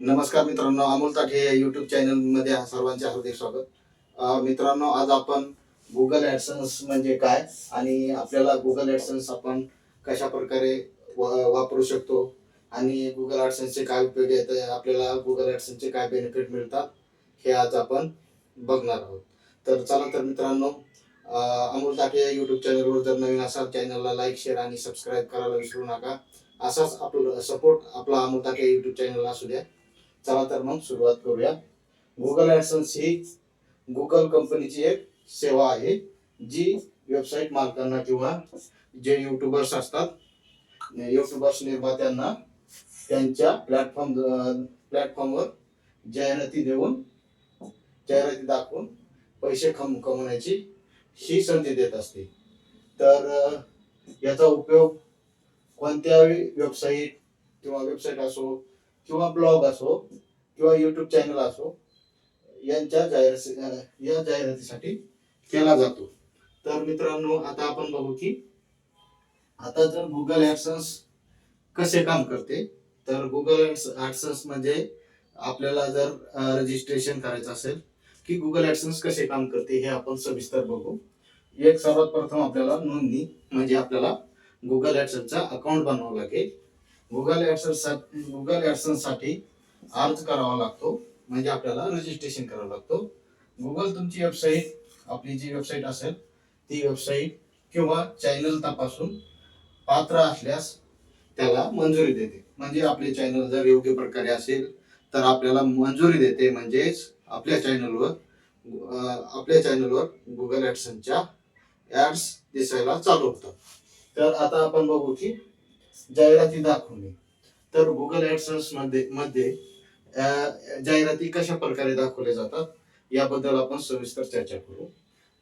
नमस्कार मित्रांनो अमोल ताठे या युट्यूब चॅनलमध्ये सर्वांचे हार्दिक स्वागत. मित्रांनो आज आपण गुगल ऍडसन्स म्हणजे काय आणि आपल्याला गुगल ऍडसन्स आपण कशा प्रकारे वापरू शकतो आणि गुगल ऍडसन्सचे काय उपयोग आहेत आपल्याला गुगल ऍडसन्सचे काय बेनिफिट मिळतात हे आज आपण बघणार आहोत. तर चला तर मित्रांनो अमोल ताठे या युट्यूब चॅनलवर जर नवीन असाल चॅनलला लाईक शेअर आणि सबस्क्राईब करायला विसरू नका. असाच आपला सपोर्ट आपला अमोल ताठे युट्यूब चॅनलला असू द्या. चला तर मग सुरुवात करूया. गुगल ऍडसन्स ही गुगल कंपनीची एक सेवा आहे जी वेबसाईट मालकांना किंवा जे युट्यूबर्स असतात युट्यूबर्स निर्मात्यांना त्यांच्या प्लॅटफॉर्म प्लॅटफॉर्मवर जाहिराती देऊन जाहिराती दाखवून पैसे कम कमवण्याची ही संधी देत असते. तर याचा उपयोग कोणत्याही वेबसाईट किंवा वेबसाईट असो किंवा ब्लॉग असो किंवा युट्यूब चॅनल असो यांच्या जाहिराती या जाहिरातीसाठी केला जातो. तर मित्रांनो आता आपण बघू की आता जर गुगल ऍडसन्स कसे काम करते तर गुगल ऍडसन्स म्हणजे आपल्याला जर रजिस्ट्रेशन करायचं असेल की गुगल ऍडसन्स कसे काम करते हे आपण सविस्तर बघू. एक सर्वात प्रथम आपल्याला नोंदणी म्हणजे आपल्याला गुगल ऍडसन्सचा अकाउंट बनवावं लागेल. गुगल ऍडसन्स गुगल ऍडसन्ससाठी अर्ज करावा लागतो. म्हणजे आपल्याला रजिस्ट्रेशन करावं लागतो. गुगल तुमची वेबसाईट आपली जी वेबसाईट असेल ती वेबसाईट किंवा चॅनल तपासून पात्र असल्यास त्याला मंजुरी देते. म्हणजे आपले चॅनल जर योग्य प्रकारे असेल तर आपल्याला मंजुरी देते. म्हणजेच आपल्या चॅनलवर आपल्या चॅनलवर गुगल ऍडसनच्या ऍड्स दिसायला चालू होतात. तर आता आपण बघू की जाहिराती दाखवणे तर गुगल ऍडसन्समध्ये मध्ये जाहिराती कशा प्रकारे दाखवल्या जातात याबद्दल आपण सविस्तर चर्चा करू.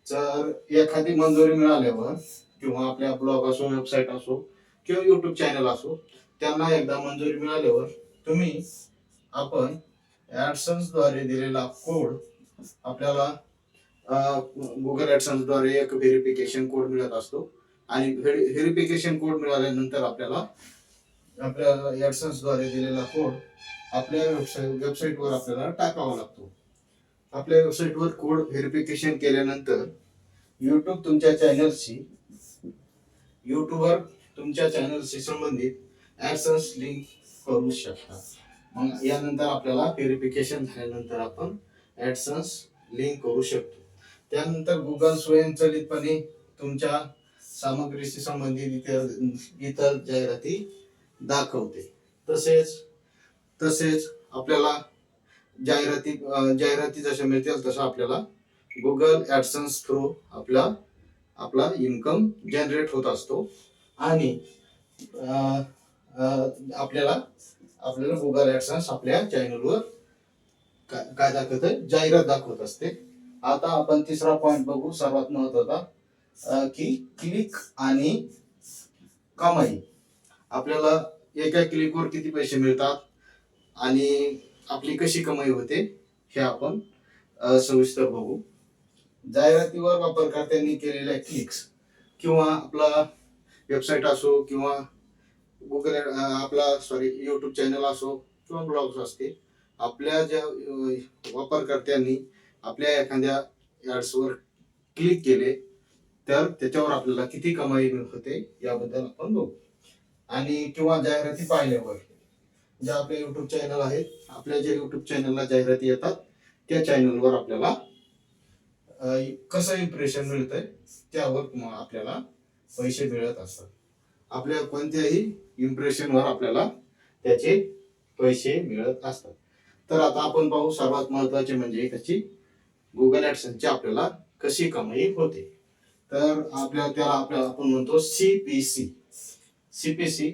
तर एखादी मंजुरी मिळाल्यावर किंवा आपल्या ब्लॉग असो वेबसाईट असो किंवा युट्यूब चॅनल असो त्यांना एकदा मंजुरी मिळाल्यावर तुम्ही आपण ऍडसन्सद्वारे दिलेला कोड आपल्याला गुगल ऍडसन्सद्वारे एक व्हेरिफिकेशन कोड मिळत असतो. आणि व्हेरिफिकेशन कोड मिळाल्यानंतर आपल्याला आपल्या ऍडसन्सद्वारे दिलेला कोड आपल्या वेबसाईट वेबसाईटवर आपल्याला टाकावा लागतो. आपल्या वेबसाईटवर कोड व्हेरिफिकेशन केल्यानंतर युट्यूब तुमच्या चॅनलशी युट्यूबवर तुमच्या चॅनलशी संबंधित ऍडसन्स लिंक करू शकता. मग यानंतर आपल्याला व्हेरिफिकेशन झाल्यानंतर आपण ऍडसन्स लिंक करू शकतो. त्यानंतर गुगल स्वयंचलितपणे तुमच्या सामग्रीशी संबंधित इतर इतर जाहिराती दाखवते. तसेच तसेच आपल्याला जाहिराती जाहिराती जशा मिळतील तसं आपल्याला गुगल ऍडसन्स थ्रू आपला आपला इन्कम जनरेट होत असतो. आणि आपल्याला आपल्याला गुगल ऍडसन्स आपल्या चॅनलवर काय काय दाखवत जाहिरात दाखवत असते. आता आपण तिसरा पॉइंट बघू सर्वात महत्त्वाचा की क्लिक आणि कमाई. आपल्याला एका क्लिकवर किती पैसे मिळतात आणि आपली कशी कमाई होते हे आपण सविस्तर बघू. जाहिरातीवर वापरकर्त्यांनी केलेल्या क्लिक्स किंवा आपला वेबसाईट असो किंवा गुगल आपला सॉरी यूट्यूब चॅनल असो किंवा ब्लॉग्स असतील आपल्या ज्या वापरकर्त्यांनी आपल्या एखाद्या ॲड्सवर क्लिक केले तर त्याच्यावर आपल्याला किती कमाई होते याबद्दल आपण बघू. आणि किंवा जाहिराती पाहिल्यावर ज्या आपल्या युट्यूब चॅनल आहेत आपल्या ज्या युट्यूब चॅनलला जाहिराती येतात त्या चॅनलवर आपल्याला कसं इम्प्रेशन मिळतंय त्यावर आपल्याला पैसे मिळत असतात. आपल्या कोणत्याही इम्प्रेशनवर आपल्याला त्याचे पैसे मिळत असतात. तर आता आपण पाहू सर्वात महत्त्वाचे म्हणजे त्याची गुगल ॲडसनची आपल्याला कशी कमाई होते. तर आपल्या त्याला आपल्याला आपण म्हणतो सीपीसी सीपीसी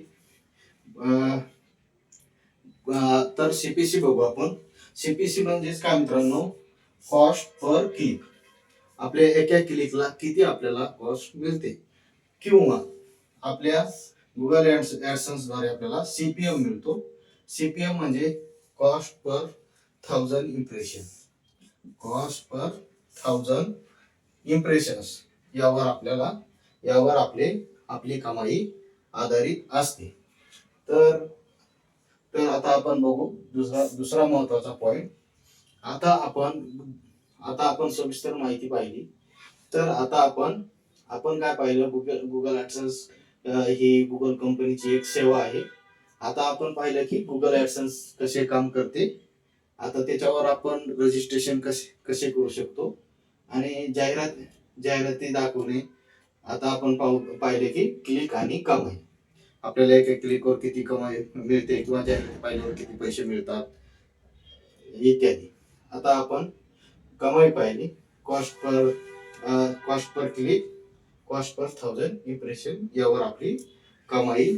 तर सीपीसी बघू आपण. सीपीसी म्हणजेच काय मित्रांनो? कॉस्ट पर क्लिक आपल्या एका क्लिकला किती आपल्याला कॉस्ट मिळते? किंवा आपल्या गुगल ऍडसन्सद्वारे आपल्याला सीपीएम मिळतो. सीपीएम म्हणजे cost per thousand impression cost per thousand impressions यावर आपल्याला यावर आपले आपली कमाई आधारित असते. तर तर आता आपण बघू दुसरा दुसरा महत्त्वाचा पॉइंट आता आपण आता आपण सविस्तर माहिती पाहिली. तर आता आपण आपण काय पाहिलं? गुगल गुगल ऍडसन्स ही गुगल कंपनीची एक सेवा आहे. आता आपण पाहिलं की गुगल ऍडसन्स कसे काम करते. आता त्याच्यावर आपण रजिस्ट्रेशन कसे कसे करू शकतो? आणि जाहिरात जाहिराती दाखवणे. आता आपण पाहू पाहिले की क्लिक आणि कमाई. आपल्याला एका क्लिकवर किती कमाई मिळते किंवा जाहिराती पाहिल्यावर किती पैसे मिळतात इत्यादी. आता आपण कमाई पाहिली. Cost per cost per click cost per thousand impression यावर आपली कमाई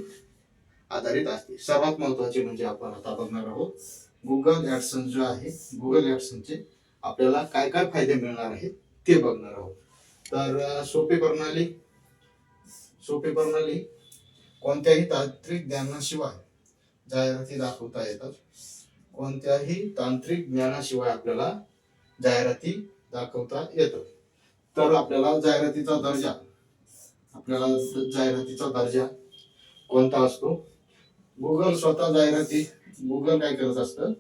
आधारित असते. सर्वात महत्त्वाचे म्हणजे आपण आता बघणार आहोत गुगल ॲडसन जो आहे गुगल ॲडसनचे आपल्याला काय काय फायदे मिळणार आहेत ते बघणार आहोत. तर सोपी प्रणाली सोपी प्रणाली कोणत्याही तांत्रिक ज्ञानाशिवाय जाहिराती दाखवता येतात. कोणत्याही तांत्रिक ज्ञानाशिवाय आपल्याला जाहिराती दाखवता येतात. तर आपल्याला जाहिरातीचा दर्जा आपल्याला जाहिरातीचा दर्जा कोणता असतो? गुगल स्वतः जाहिराती गुगल काय करत असतं?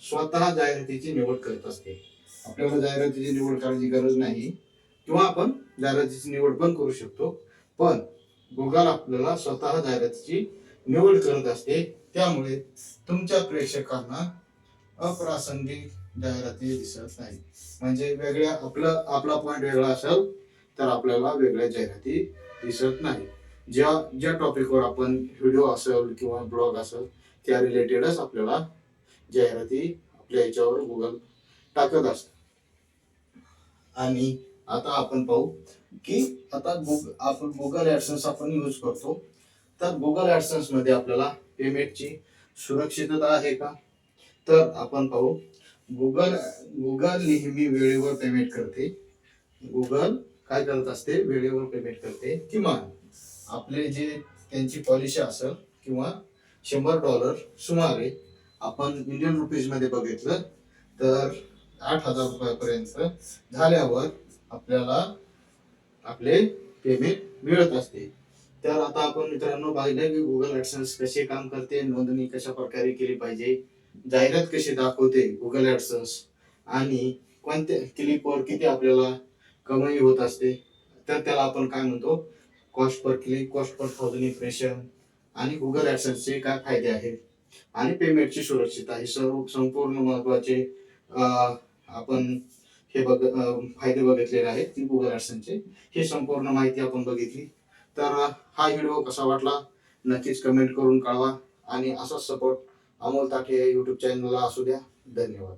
स्वतः जाहिरातीची निवड करत असते. आपल्याला जाहिरातीची निवड करायची गरज नाही. किंवा आपण जाहिरातीची निवड पण करू शकतो. पण गुगल आपल्याला स्वतः जाहिरातीची निवड करत असते. त्यामुळे तुमच्या प्रेक्षकांना अप्रासंगिक जाहिराती दिसत नाही. म्हणजे वेगळ्या आपलं आपला पॉईंट वेगळा असेल तर आपल्याला वेगळ्या जाहिराती दिसत नाही. ज्या ज्या टॉपिकवर आपण व्हिडिओ असेल किंवा ब्लॉग असेल त्या रिलेटेडच आपल्याला जाहिराती आपल्या याच्यावर गुगल टाकत असत. आणि आता आपण पाहू की आता गुग आपण गुगल ऍडसन्स आपण यूज करतो. तर गुगल ऍडसन्समध्ये आपल्याला पेमेंटची सुरक्षितता आहे का? तर आपण पाहू. गुगल गुगल नेहमी वेळेवर पेमेंट करते. गुगल काय करत असते? वेळेवर पेमेंट करते. किमान आपले जे त्यांची पॉलिसी असेल किंवा शंभर डॉलर सुमारे आपण इंडियन रुपीजमध्ये बघितलं तर आठ हजार रुपयापर्यंत झाल्यावर आपल्याला आपले पेमेंट मिळत असते. तर आता आपण मित्रांनो पाहिलं की गुगल ऍडसन्स कसे काम करते नोंदणी कशा प्रकारे केली पाहिजे जाहिरात कशी दाखवते गुगल ऍडसन्स आणि कोणत्या क्लिकवर किती आपल्याला कमाई होत असते तर त्याला आपण काय म्हणतो? Cost per click cost per thousand impression आणि गुगल ऍडसन्सचे काय फायदे आहेत? आणि पेमेंटची सुरक्षितता हे सर्व संपूर्ण महत्त्वाचे आपण हे बघ फायदे बघितलेले आहेत की गुगल ऍडसन्सचे ही संपूर्ण माहिती आपण बघितली. तर हा व्हिडिओ कसा वाटला नक्कीच कमेंट करून कळवा. आणि असाच सपोर्ट अमोल ताटे युट्यूब चॅनलला असू द्या. धन्यवाद.